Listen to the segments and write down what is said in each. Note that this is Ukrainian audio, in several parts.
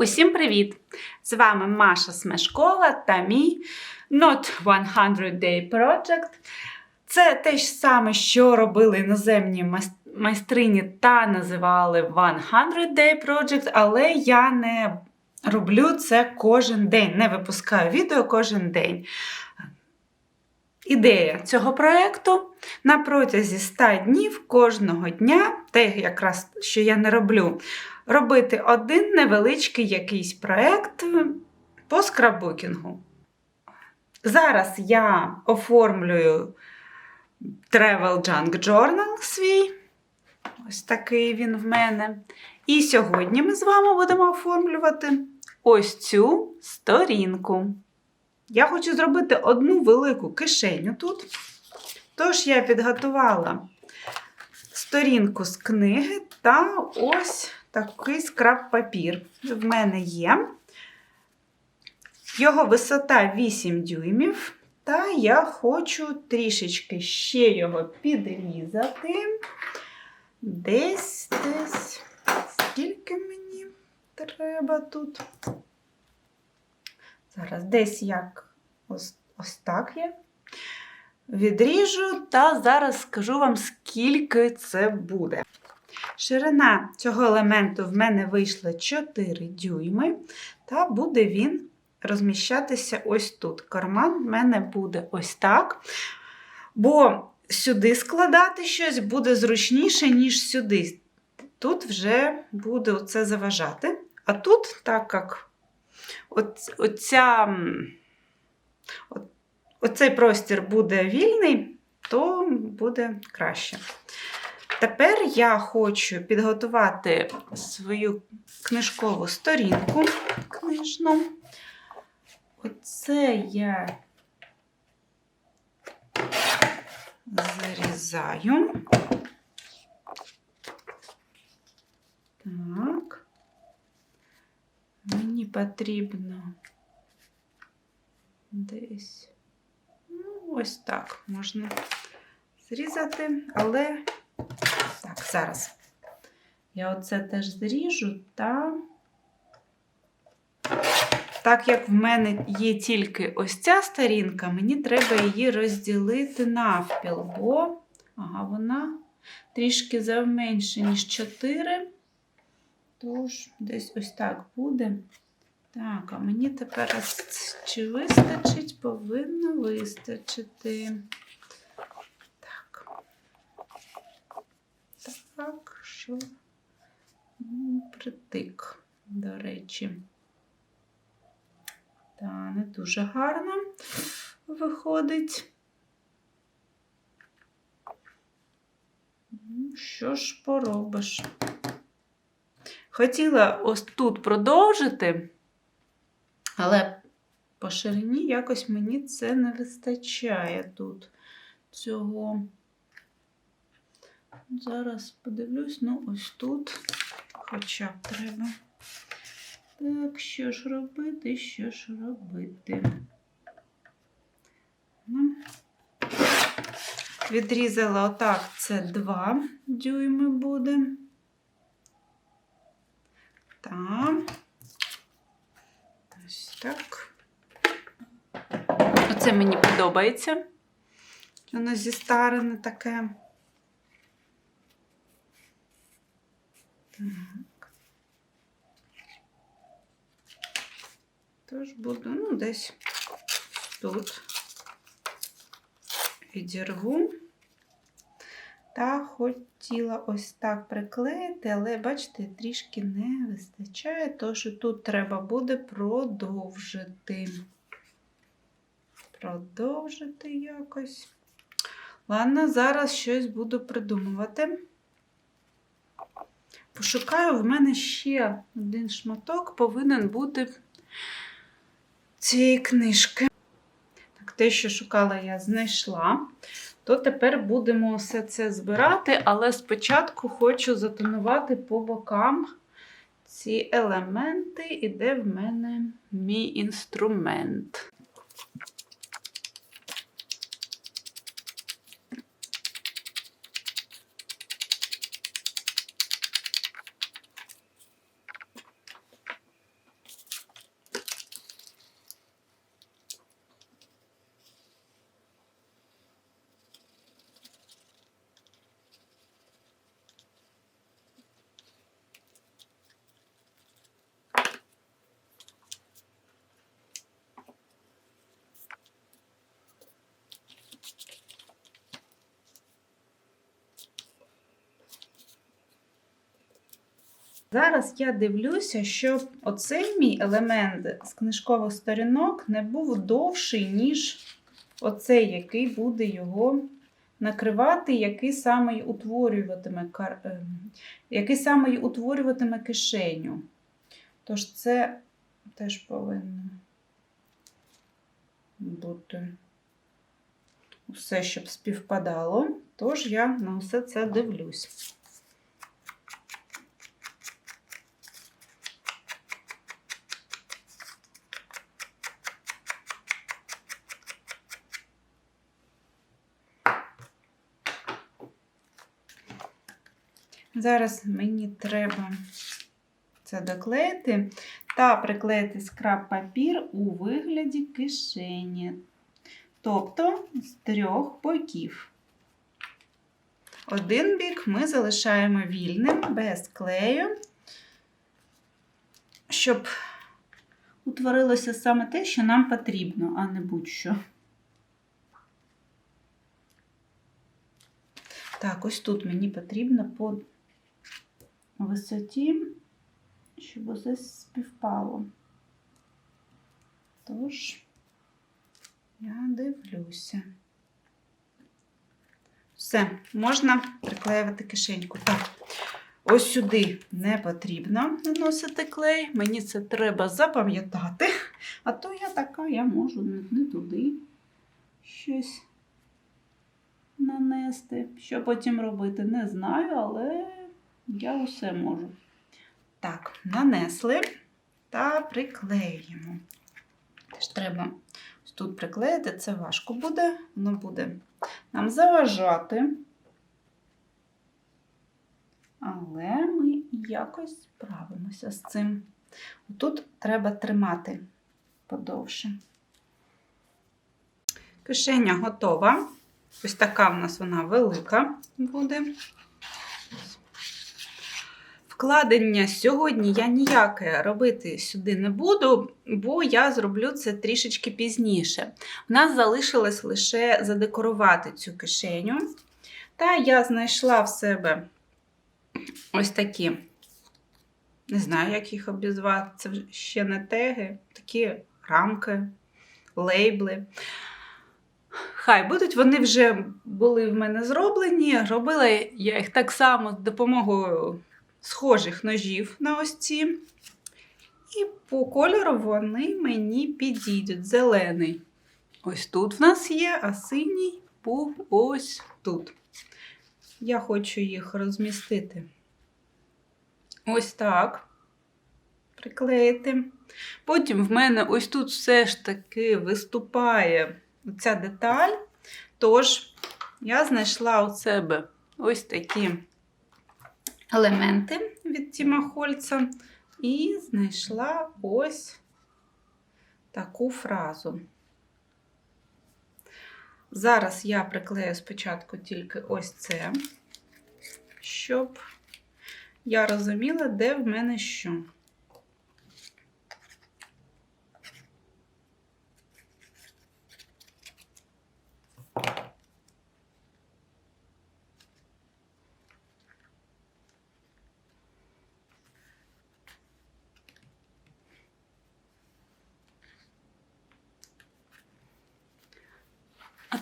Усім привіт! З вами Маша Смешкова та мій Not 100 Day Project. Це те ж саме, що робили іноземні майстрині та називали 100 Day Project, але я не роблю це кожен день, не випускаю відео кожен день. Ідея цього проєкту на протязі 100 днів кожного дня, те якраз, що я не роблю, робити один невеличкий якийсь проєкт по скраббукінгу. Зараз я оформлюю Travel Junk Journal свій. Ось такий він в мене. І сьогодні ми з вами будемо оформлювати ось цю сторінку. Я хочу зробити одну велику кишеню тут. Тож я підготувала сторінку з книги та ось такий скраб-папір. В мене є. Його висота 8 дюймів. Та я хочу трішечки ще його підрізати. Десь, десь. Скільки мені треба тут? Зараз десь як ось, ось так є. Відріжу та зараз скажу вам, скільки це буде. Ширина цього елементу в мене вийшла 4 дюйми, та буде він розміщатися ось тут. Карман в мене буде ось так. Бо сюди складати щось буде зручніше, ніж сюди. Тут вже буде це заважати. А тут, так як от, оця, оцей простір буде вільний, то буде краще. Тепер я хочу підготувати свою книжкову сторінку книжну. Оце я зарізаю. Так. Мені потрібно десь, ну, ось так можна зрізати, але так, зараз я оце теж зріжу та так як в мене є тільки ось ця сторінка, мені треба її розділити навпіл, бо ага, вона трішки завменше, ніж 4. Тож, десь ось так буде. Так, а мені тепер чи вистачить, повинно вистачити. Так. Так, що притик, до речі. Та не дуже гарно виходить. Що ж поробиш? Хотіла ось тут продовжити, але по ширині якось мені це не вистачає тут цього. Зараз подивлюсь, ну ось тут хоча б треба. Так, що ж робити, що ж робити? Ну, Відрізала отак, це 2 дюйми буде. Так. Ось так. Оце мені подобається. Воно зі старини таке. Так. Тож буду, ну, десь тут відірву. Та хотіла ось так приклеїти, але, бачите, трішки не вистачає, тож тут треба буде продовжити. Продовжити якось. Ладно, зараз щось буду придумувати. Пошукаю, в мене ще один шматок повинен бути цієї книжки. Так, те, що шукала, я знайшла. То тепер будемо все це збирати, але спочатку хочу затонувати по бокам ці елементи, і де в мене мій інструмент. Зараз я дивлюся, щоб оцей мій елемент з книжкових сторінок не був довший, ніж оцей, який буде його накривати, який саме утворюватиме, ем, який саме утворюватиме кишеню. Тож це теж повинно бути все, щоб співпадало. Тож я на все це дивлюсь. Зараз мені треба це доклеїти та приклеїти скраб папір у вигляді кишені. Тобто з трьох боків. Один бік ми залишаємо вільним, без клею, щоб утворилося саме те, що нам потрібно, а не будь-що. Так, ось тут мені потрібно по висоті, щоб усе співпало. Тож, я дивлюся. Все, можна приклеювати кишеньку. Так, ось сюди не потрібно наносити клей. Мені це треба запам'ятати. А то я така, я можу не, туди щось нанести. Що потім робити, не знаю, але я усе можу. Так, нанесли та приклеюємо. Теж треба ось тут приклеїти, це важко буде, воно буде нам заважати. Але ми якось справимося з цим. Тут треба тримати подовше. Кишеня готова. Ось така в нас вона велика буде. Вкладення сьогодні я ніяке робити сюди не буду, бо я зроблю це трішечки пізніше. У нас залишилось лише задекорувати цю кишеню. Та я знайшла в себе ось такі, не знаю, як їх обізвати, це ще не теги, такі рамки, лейбли. Хай будуть, вони вже були в мене зроблені. Робила я їх так само з допомогою схожих ножів на ось ці. І по кольору вони мені підійдуть. Зелений. Ось тут в нас є, а синій був ось тут. Я хочу їх розмістити. Ось так. Приклеїти. Потім в мене ось тут все ж таки виступає ця деталь. Тож, я знайшла у себе ось такі елементи від Тіма Хольца і знайшла ось таку фразу. Зараз я приклею спочатку тільки ось це, щоб я розуміла, де в мене що.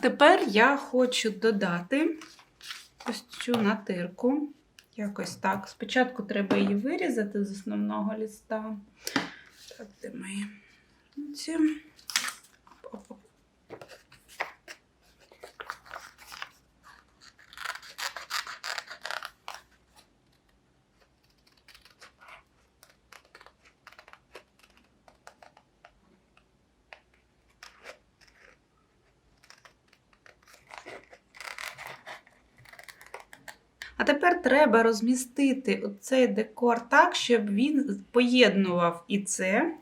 Тепер я хочу додати ось цю натирку. Якось так. Спочатку треба її вирізати з основного ліста. Так, де мої ці. Оп-оп. А тепер треба розмістити цей декор так, щоб він поєднував і це,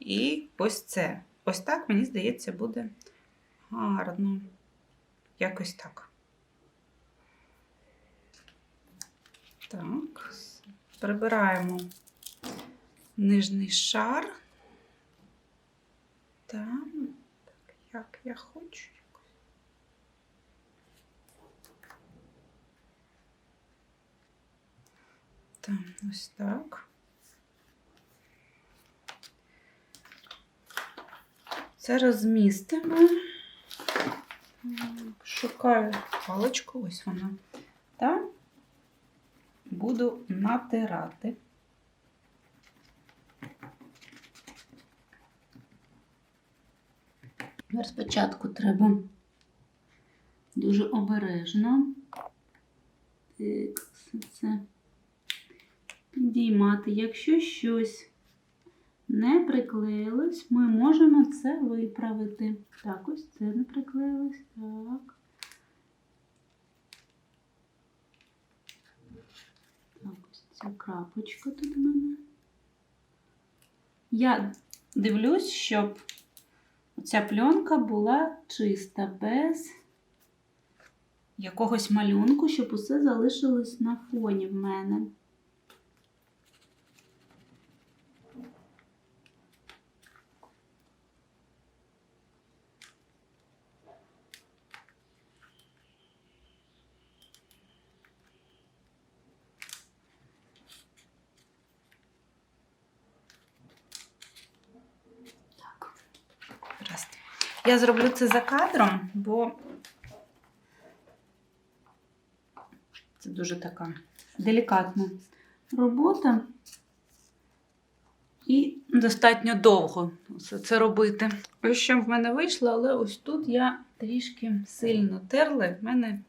і ось це. Ось так, мені здається, буде гарно. Якось так. Так, прибираємо нижній шар. Там, так, як я хочу. Так, ось так. Це розмістимо. Шукаю паличку, ось вона. Та буду натирати. Спочатку треба дуже обережно так, все це підіймати. Якщо щось не приклеїлось, ми можемо це виправити. Так, ось це не приклеїлось. Так. Так, ось ця крапочка тут у мене. Я дивлюсь, щоб ця пленка була чиста, без якогось малюнку, щоб усе залишилось на фоні в мене. Так. Гаразд. Я зроблю це за кадром, бо це дуже така делікатна робота. І достатньо довго все це робити. Ось що в мене вийшло, але ось тут я трішки сильно терла. В мене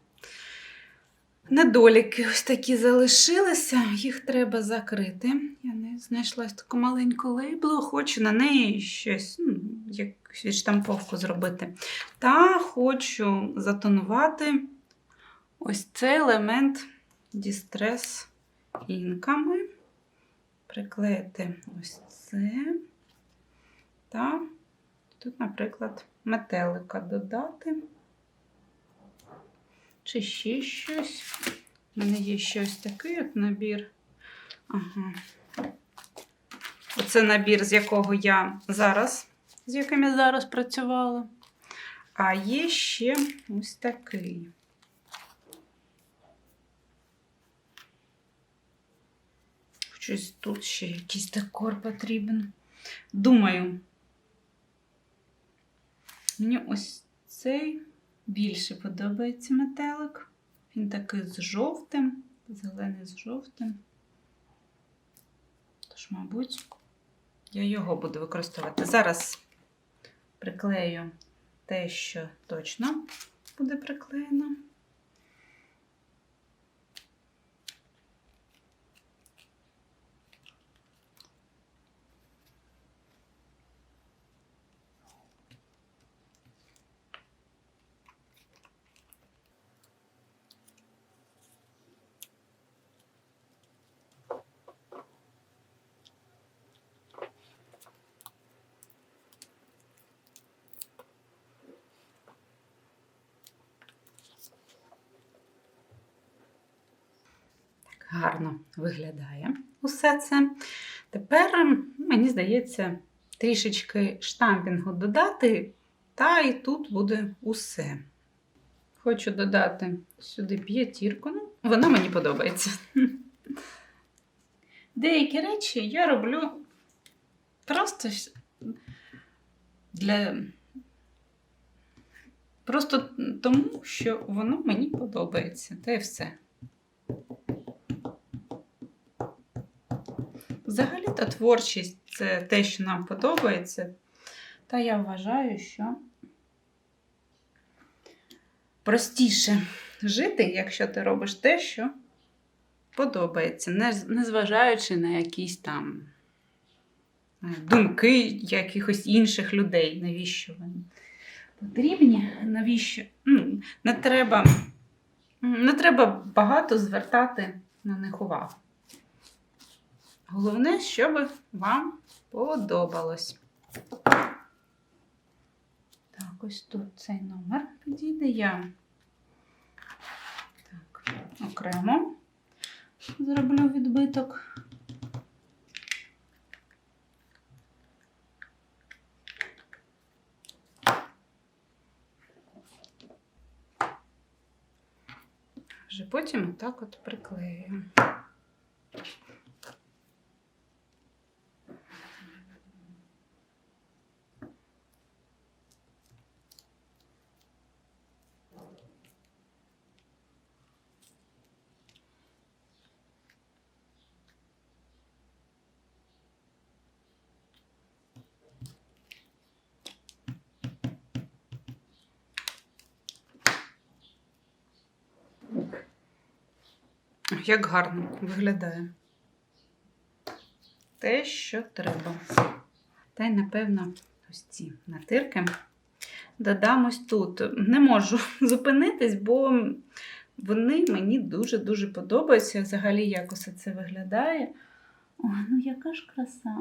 недоліки ось такі залишилися, їх треба закрити. Я не знайшла таку маленьку лейблу, хочу на неї щось, ну, якусь відштамповку зробити. Та хочу затонувати ось цей елемент дістрес інками. Приклеїти ось це. Та тут, наприклад, метелика додати. Чи ще щось. У мене є щось такий от набір. Ага. Оце набір, з якого я зараз, з яким я зараз працювала. А є ще ось такий. Щось тут ще якийсь декор потрібен. Думаю, мені ось цей більше подобається метелик. Він такий з жовтим, зелений з жовтим. Тож, мабуть, я його буду використовувати. Зараз приклею те, що точно буде приклеєно. Гарно виглядає усе це. Тепер, мені здається, трішечки штампінгу додати, та і тут буде усе. Хочу додати сюди п'ятірку. Ну, вона мені подобається. Деякі речі я роблю просто для. Просто тому, що воно мені подобається. Та й все. Взагалі-то творчість це те, що нам подобається. Та я вважаю, що простіше жити, якщо ти робиш те, що подобається, незважаючи на якісь там е, думки якихось інших людей. Навіщо вони потрібні? Навіщо? Ну, не треба, не треба багато звертати на них увагу. Головне, щоб вам подобалось. Так, ось тут цей номер підійде я. Так, окремо зроблю відбиток. Вже потім отак от приклею. Як гарно виглядає. Те, що треба. Та й, напевно, ось ці натирки додам ось тут. Не можу зупинитись, бо вони мені дуже-дуже подобаються. Взагалі, як усе це виглядає. Ой, ну яка ж краса.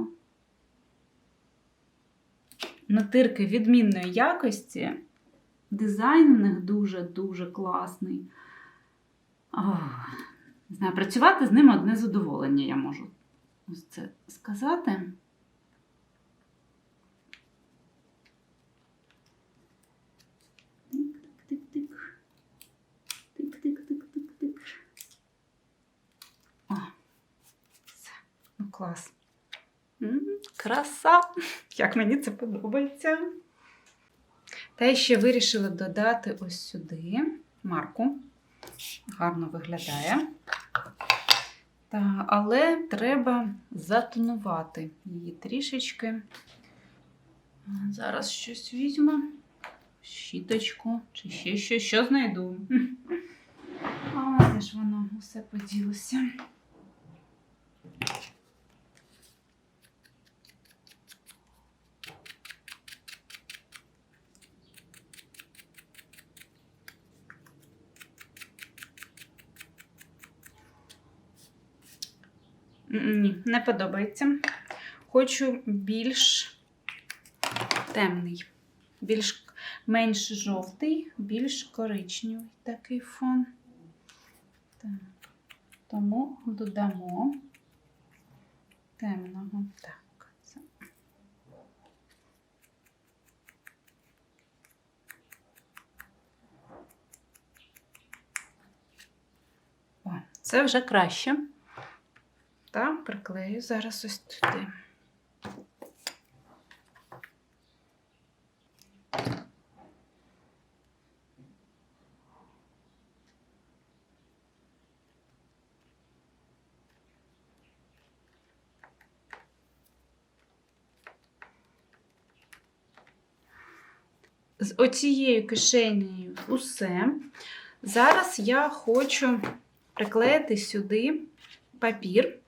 Натирки відмінної якості. Дизайн у них дуже-дуже класний. Ох. Працювати з ним одне задоволення, я можу ось це сказати. Ну, клас. Краса! Як мені це подобається. Та я ще вирішила додати ось сюди марку гарно виглядає. Та, але треба затонувати її трішечки. Зараз щось візьму, щіточку чи ще щось, що знайду. А, де ж воно усе поділося. Ні, не подобається. Хочу більш темний, більш менш жовтий, більш коричневий такий фон. Так. Тому додамо темного. Так, це. О, це вже краще. Та приклею зараз ось туди. З оцією кишенею усе. Зараз я хочу приклеїти сюди папір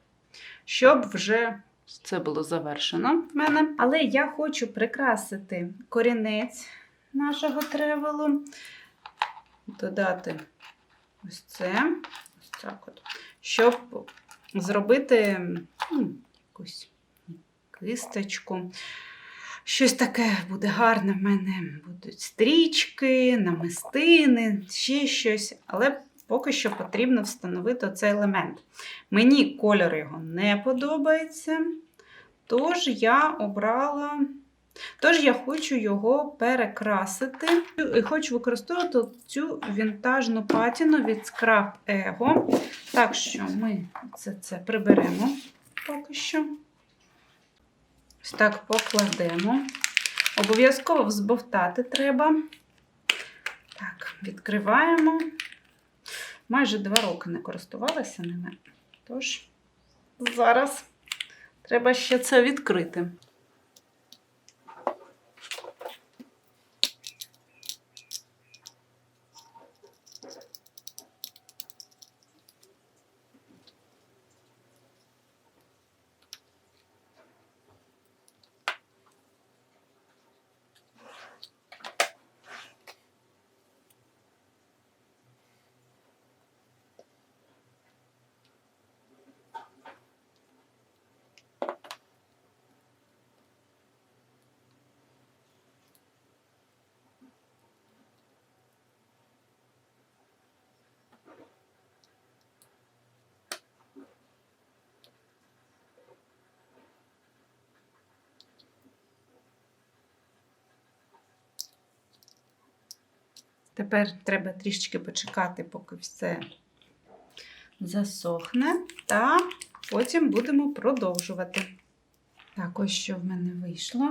щоб вже це було завершено в мене. Але я хочу прикрасити корінець нашого тревелу, додати ось це, ось так от, щоб зробити ну, якусь кисточку. Щось таке буде гарне в мене. Будуть стрічки, намистини, ще щось. Але поки що потрібно встановити цей елемент. Мені кольор його не подобається, тож я обрала. Тож я хочу його перекрасити. І хочу використовувати цю вінтажну патіну від Scrap Ego. Так що ми це, це приберемо поки що. Ось так покладемо. Обов'язково взбовтати треба. Так, відкриваємо. Майже два роки не користувалася ними. Тож, зараз треба ще це відкрити. Тепер треба трішечки почекати, поки все засохне. Та потім будемо продовжувати. Так, ось що в мене вийшло.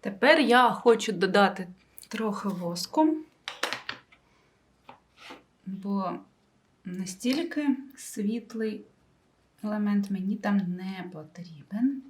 Тепер я хочу додати трохи воску, бо настільки світлий елемент мені там не потрібен.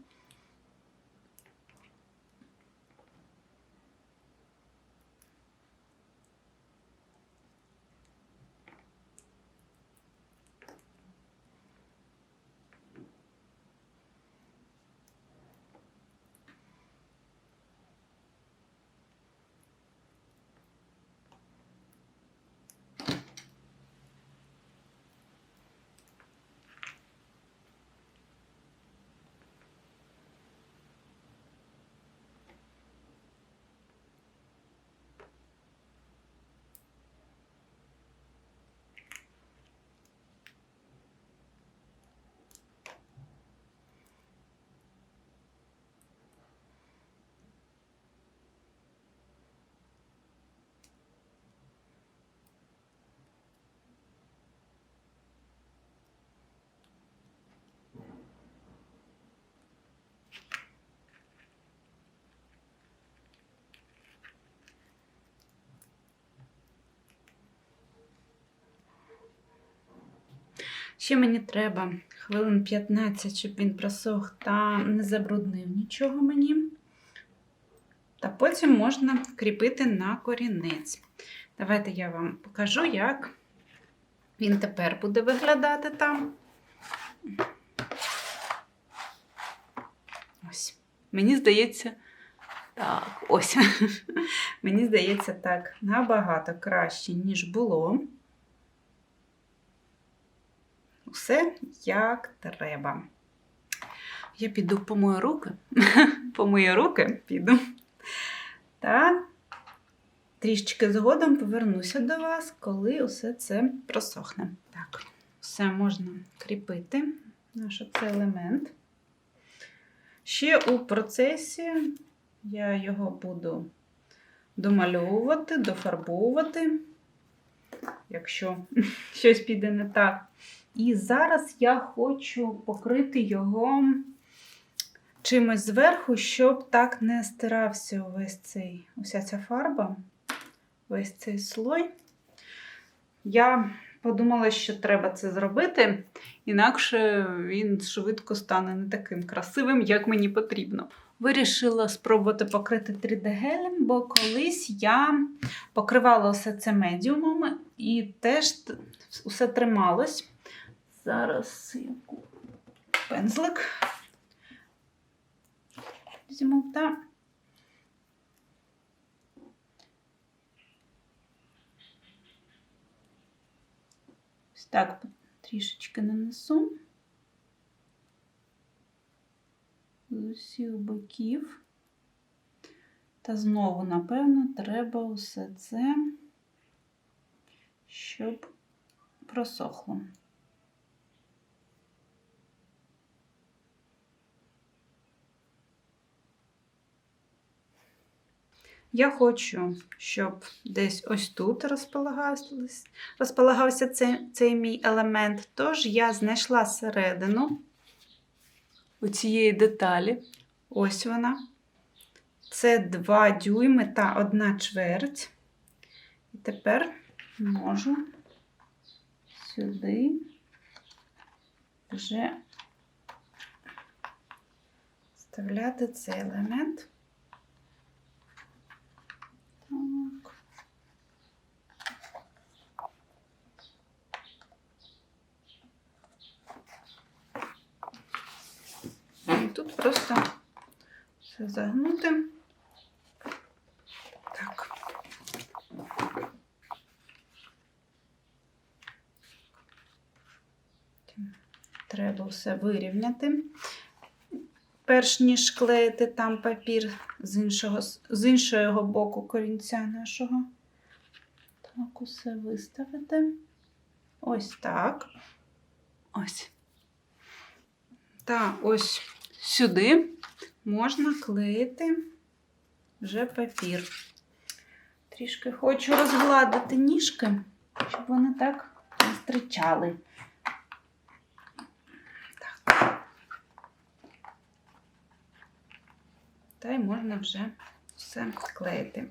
Ще мені треба хвилин 15, щоб він просох та не забруднив нічого мені. Та потім можна кріпити на корінець. Давайте я вам покажу, як він тепер буде виглядати там. Ось. Мені здається, так, ось. Мені здається, так набагато краще, ніж було. Все як треба. Я піду помою руки. помию руки, піду. Та трішечки згодом повернуся до вас, коли усе це просохне. Так, все можна кріпити, наш цей елемент. Ще у процесі я його буду домальовувати, дофарбовувати, якщо щось піде не так. І зараз я хочу покрити його чимось зверху, щоб так не стирався увесь цей, уся ця фарба, весь цей слой. Я подумала, що треба це зробити, інакше він швидко стане не таким красивим, як мені потрібно. Вирішила спробувати покрити 3D-гелем, бо колись я покривала все це медіумом і теж усе трималось. Зараз яку пензлик візьму та ось так трішечки нанесу з усіх боків. Та знову, напевно, треба усе це, щоб просохло. Я хочу, щоб десь ось тут розполагався, цей, цей мій елемент. Тож я знайшла середину у цієї деталі. Ось вона. Це 2 дюйми та 1 чверть. І тепер можу сюди вже вставляти цей елемент. І тут просто все загнути. Так. Треба все вирівняти, перш ніж клеїти там папір з іншого, з іншого боку корінця нашого. Так, усе виставити. Ось так. Ось. Та ось сюди можна клеїти вже папір. Трішки хочу розгладити ніжки, щоб вони так не стричали. Та й можна вже все клеїти.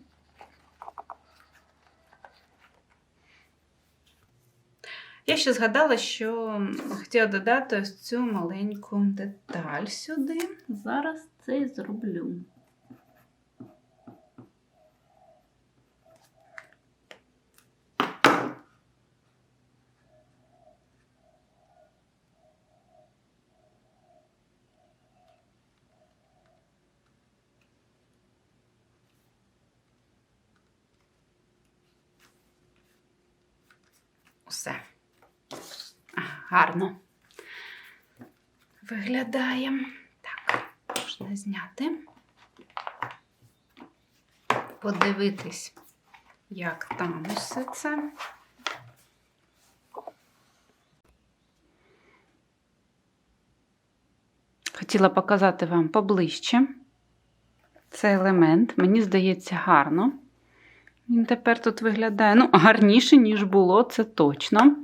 Я ще згадала, що хотіла додати ось цю маленьку деталь сюди. Зараз це і зроблю. Усе. Гарно виглядає. Так, можна зняти. Подивитись, як там усе це. Хотіла показати вам поближче цей елемент. Мені здається, гарно. Він тепер тут виглядає ну, гарніше, ніж було, це точно.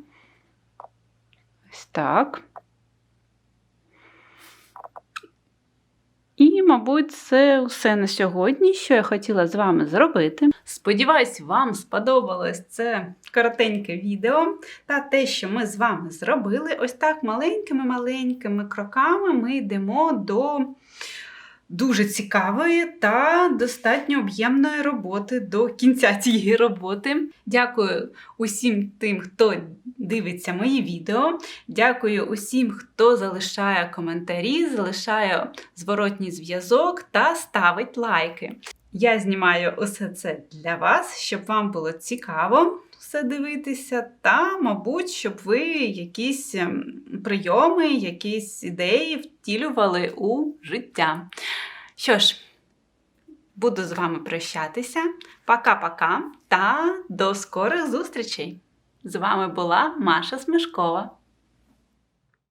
Ось так. І, мабуть, це все на сьогодні, що я хотіла з вами зробити. Сподіваюсь, вам сподобалось це коротеньке відео та те, що ми з вами зробили. Ось так маленькими-маленькими кроками ми йдемо до дуже цікавої та достатньо об'ємної роботи до кінця цієї роботи. Дякую усім тим, хто дивиться мої відео. Дякую усім, хто залишає коментарі, залишає зворотній зв'язок та ставить лайки. Я знімаю усе це для вас, щоб вам було цікаво все дивитися, та, мабуть, щоб ви якісь ем, прийоми, якісь ідеї втілювали у життя. Що ж, буду з вами прощатися. Пока-пока та до скорих зустрічей! З вами була Маша Смешкова.